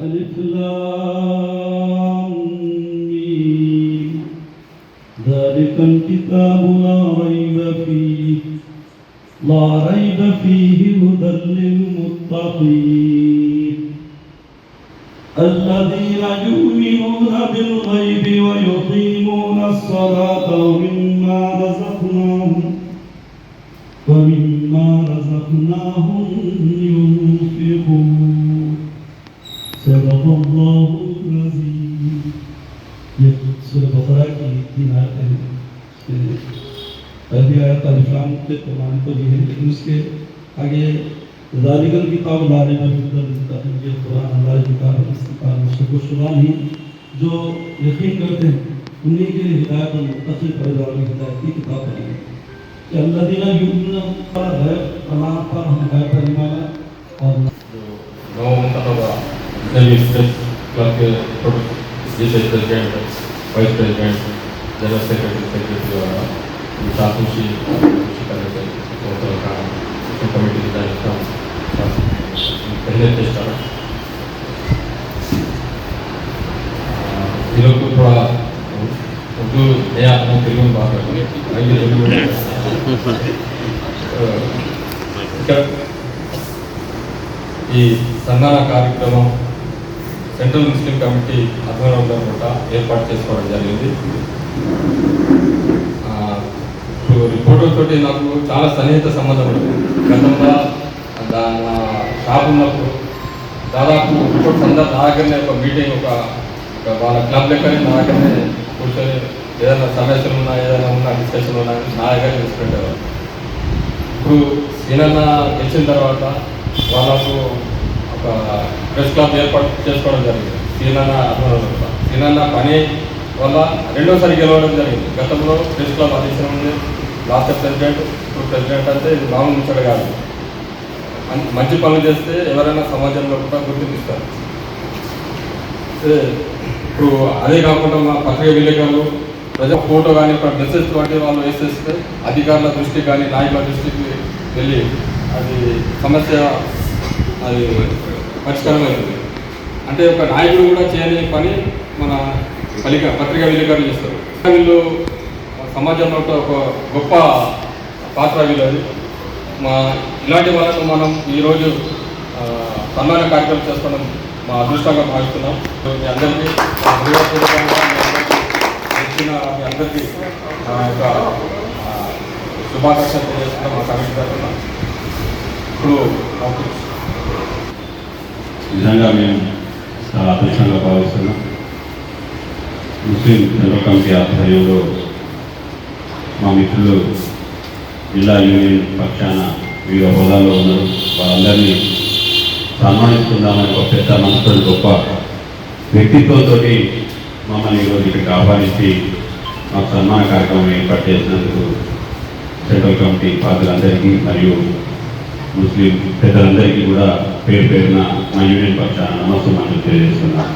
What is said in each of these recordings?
ألف لام. ذلك الكتاب لا ريب فيه لا ريب فيه هدى للمتقين الذين يؤمنون بالغيب ويقيمون الصلاة ومما अभी आया था इस्लाम के कुरान को ये है लेकिन उसके आगे जालिगल की किताब लाने में मिलता है, ये कुरान अल्लाह की काब हमारे किताब किताब शुक्रगुजार ही जो यकीन करते हैं, उन्हीं के लिए हिदायत और मुतफ़ी परिवार हिदायत की किताब बनाई कि अल्लाह दीना युद्ध पर है, अल्लाह पर हम है परिमाना और product president, vice president, general secretary secretary ಸಾಕುಶಿ ಕಲಿತೆ ಹೋಟೆಲ್ ಕಮಿಟಿ ಎಲ್ಲೈತೆ ಇಷ್ಟ ಇದಕ್ಕೂ ಕೂಡ ఈ సంధాన కార్యక్రమం సెంట్రల్ ముస్లిం కమిటీ ఆధ్వర్యంలో కూడా ఏర్పాటు చేసుకోవడం జరిగింది ఇప్పుడు రిపోర్టర్ తోటి నాకు చాలా సన్నిహిత సంబంధం ఉంది. గతంలో దాని షాప్ ఉన్నప్పుడు దాదాపు రిపోర్ట్స్ అందరూ నా దగ్గరనే ఒక మీటింగ్ ఒక వాళ్ళ క్లబ్ లెక్కనే నా దగ్గరనే కూర్చొని ఏదైనా సమస్యలు ఉన్నా ఏదైనా ఉన్నా డిస్కషన్ ఉన్నా నా దగ్గర తీసుకుంటారు ఇప్పుడు సీనన్న గెలిచిన తర్వాత వాళ్ళకు ఒక ప్రెస్ క్లబ్ ఏర్పాటు చేసుకోవడం జరిగింది. సీనన్న ఆధ్వర్యంలో. సీనన్న పని వల్ల రెండోసారి గెలవడం జరిగింది. గతంలో ప్రెస్ క్లబ్ అధ్యక్షులు ఉంది లాస్ట్ ప్రెసిడెంట్ ఇప్పుడు ప్రెసిడెంట్ అంటే ఇది మామూలు ముచ్చట కాదు మంచి పనులు చేస్తే ఎవరైనా సమాజంలో కూడా గుర్తిస్తారు ఇప్పుడు అదే కాకుండా మా పత్రిక విలేకరులు ప్రజా ఫోటో కానీ మెసేజ్ వంటి వాళ్ళు వేసేస్తే అధికారుల దృష్టి కానీ నాయకుల దృష్టికి వెళ్ళి అది సమస్య అది పరిష్కారమైంది అంటే ఒక నాయకుడు కూడా చేయని పని మన పలిక పత్రికా విలేకరులు చేస్తారు. వీళ్ళు సమాజంలో ఒక గొప్ప పాత్ర వీళ్ళది. మా ఇలాంటి వాళ్ళను మనం ఈరోజు సన్మాన కార్యక్రమం చేసుకోవడం మా అదృష్టంగా భావిస్తున్నాం. మీ అందరికీ వచ్చిన మీ అందరికీ నా యొక్క శుభాకాంక్షలు తెలియజేస్తున్నాం. మా కమిటీ తరఫున ఇప్పుడు నిజంగా మేము చాలా అదృష్టంగా భావిస్తున్నాం. ముస్లిం సెంట్రల్ కమిటీ ఆధ్వర్యంలో మా మిత్రులు జిల్లా యూనియన్ పక్షాన వివిధ హోదాలో ఉన్నారు. వాళ్ళందరినీ సన్మానిస్తుందామని ఒక పెద్ద మనసుతో గొప్ప వ్యక్తిత్వంతో మమ్మల్ని ఈరోజు ఇక్కడికి ఆహ్వానించి మా సన్మాన కార్యక్రమం ఏర్పాటు చేసినందుకు సెంట్రల్ కమిటీ పాత్రలందరికీ మరియు ముస్లిం పెద్దలందరికీ కూడా పేరు పేరున మా యూనియన్ పక్షాన మనం తెలియజేస్తున్నాను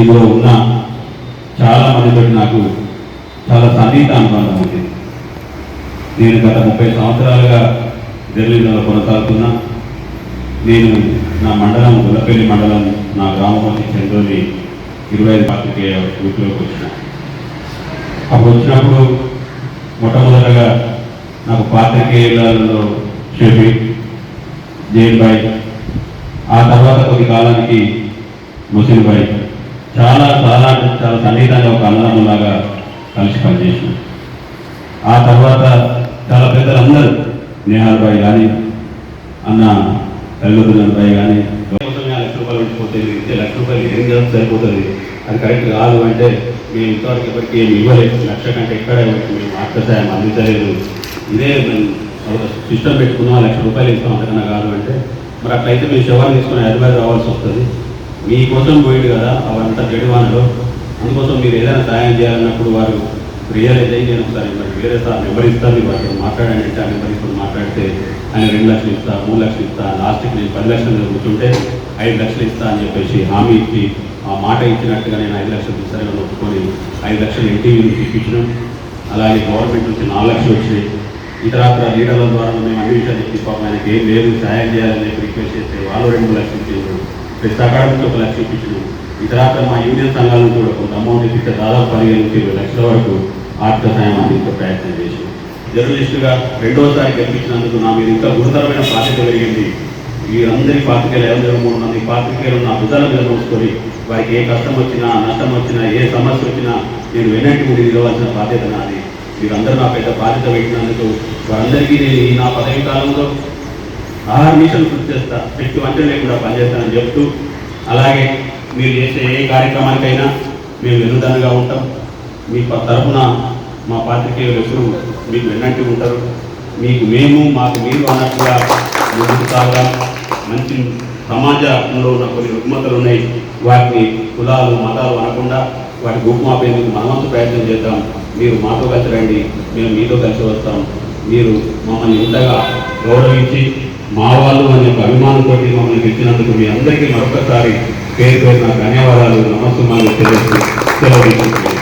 ఇందులో ఉన్న చాలా మందితో నాకు చాలా సన్నిహిత అనుబంధం ఉంది. నేను గత ముప్పై సంవత్సరాలుగా ఢిల్లీలో కొనసాగుతున్నా. నేను నా మండలం గుల్లపల్లి మండలం నా గ్రామం వచ్చి చెందోని ఇరవై ఐదు పాత్రికేయ వృత్తిలోకి వచ్చిన. అప్పుడు వచ్చినప్పుడు మొట్టమొదటగా నాకు పాత్రికేయులలో షఫీ జైన్ బాయ్ ఆ తర్వాత కొద్ది కాలానికి ముసిన్ బాయ్ చాలా చాలా చాలా సన్నిహితంగా ఒక అన్నదమ్ములాగా కలిసి పనిచేసిన ఆ తర్వాత చాలా పెద్దలందరూ నేహాల్ బాయ్ కానీ అన్న కల్లుద్దీన్ బాయ్ కానీ లక్ష రూపాయలు ఉండిపోతుంది ఇచ్చే లక్ష రూపాయలు ఏం చేస్తే సరిపోతుంది. అది కరెక్ట్ కాదు అంటే మేము ఇంతవరకు ఎవరికి ఏమి ఇవ్వలేదు. లక్ష కంటే ఎక్కడ మేము ఆర్థిక సాయం అందించలేదు. ఇదే మేము ఒక సిస్టమ్ పెట్టుకున్నాం లక్ష రూపాయలు ఇస్తాం అంతకన్నా కాదు అంటే. మరి అట్లయితే మేము శవాన్ని తీసుకుని హైదరాబాద్ రావాల్సి వస్తుంది. మీకోసం పోయిండు కదా అవంతా జడివానలో అందుకోసం మీరు ఏదైనా సాయం చేయాలన్నప్పుడు వారు రియలైజ్ అయ్యి నేను ఒకసారి మరి వేరే సార్ నెంబర్ ఇస్తాను వాటితో మాట్లాడండి అంటే ఆ నెంబర్ ఇప్పుడు మాట్లాడితే ఆయన రెండు లక్షలు ఇస్తా మూడు లక్షలు ఇస్తా లాస్ట్కి నేను పది లక్షలు కూర్చుంటే ఐదు లక్షలు ఇస్తా అని చెప్పేసి హామీ ఇచ్చి ఆ మాట ఇచ్చినట్టుగా నేను ఐదు లక్షలు సరిగా ఒప్పుకొని ఐదు లక్షలు ఎన్టీవీ నుంచి ఇప్పించడం. అలాగే గవర్నమెంట్ నుంచి నాలుగు లక్షలు వచ్చినాయి ఇతరత్ర లీడర్ల ద్వారా మేము అన్ని విషయాలు చెప్పి పాపం ఆయనకి ఏం లేదు సహాయం చేయాలని రిక్వెస్ట్ చేస్తే వాళ్ళు రెండు మూడు లక్షలు చేయడం ప్రతి అకాడమీకి ఒక లక్ష ఇప్పించడం. ఇతరాత మా యూనియన్ సంఘాల నుంచి కూడా కొంత అమౌంట్ ఇప్పిస్తే దాదాపు పదిహేను నుంచి ఇరవై లక్షల వరకు ఆర్థిక సాయం అందించే ప్రయత్నం చేసి జర్నలిస్టుగా రెండోసారి గెలిపించినందుకు నా మీద ఇంకా గురుతరమైన బాధ్యత పెరిగింది వీరందరి పాత్రికేయులు ఎవరు మూడు మంది పాత్రికేయులు నా భుజాల మీద మోసుకొని వారికి ఏ కష్టం వచ్చినా నష్టం వచ్చినా ఏ సమస్య వచ్చినా నేను వెనక్కి ఉండి నిలవాల్సిన బాధ్యత నాది. మీరందరూ నా పెద్ద బాధ్యత పెట్టినందుకు వారందరికీ నేను ఈ నా పదవి కాలంలో ఆహార మిషన్ కృషి చేస్తా. పెట్టి వంట లేకుండా పనిచేస్తానని చెప్తూ అలాగే మీరు చేసే ఏ కార్యక్రమానికైనా మేము వెనుదనగా ఉంటాం. మీ తరఫున తరపున మా పాత్రికేయులు ఎప్పుడు మీకు వెన్నట్టు ఉంటారు. మీకు మేము మాకు మీరు అన్నట్టుగా ముందుకు సాగుదాం. మంచి సమాజంలో ఉన్న కొన్ని రుగ్మతలు ఉన్నాయి. వాటిని కులాలు మతాలు అనకుండా వాటి రూపుమాపేందుకు మనమంతా ప్రయత్నం చేద్దాం. మీరు మాతో కలిసి రండి. మేము మీతో కలిసి వస్తాం. మీరు మమ్మల్ని ఇంతగా గౌరవించి మా వాళ్ళు అనే ఒక అభిమానంతో మమ్మల్ని గెలిచినందుకు మీ అందరికీ మరొకసారి పేరు పేరు నా ధన్యవాదాలు నమస్కారాలు తెలియజేస్తూ సెలవు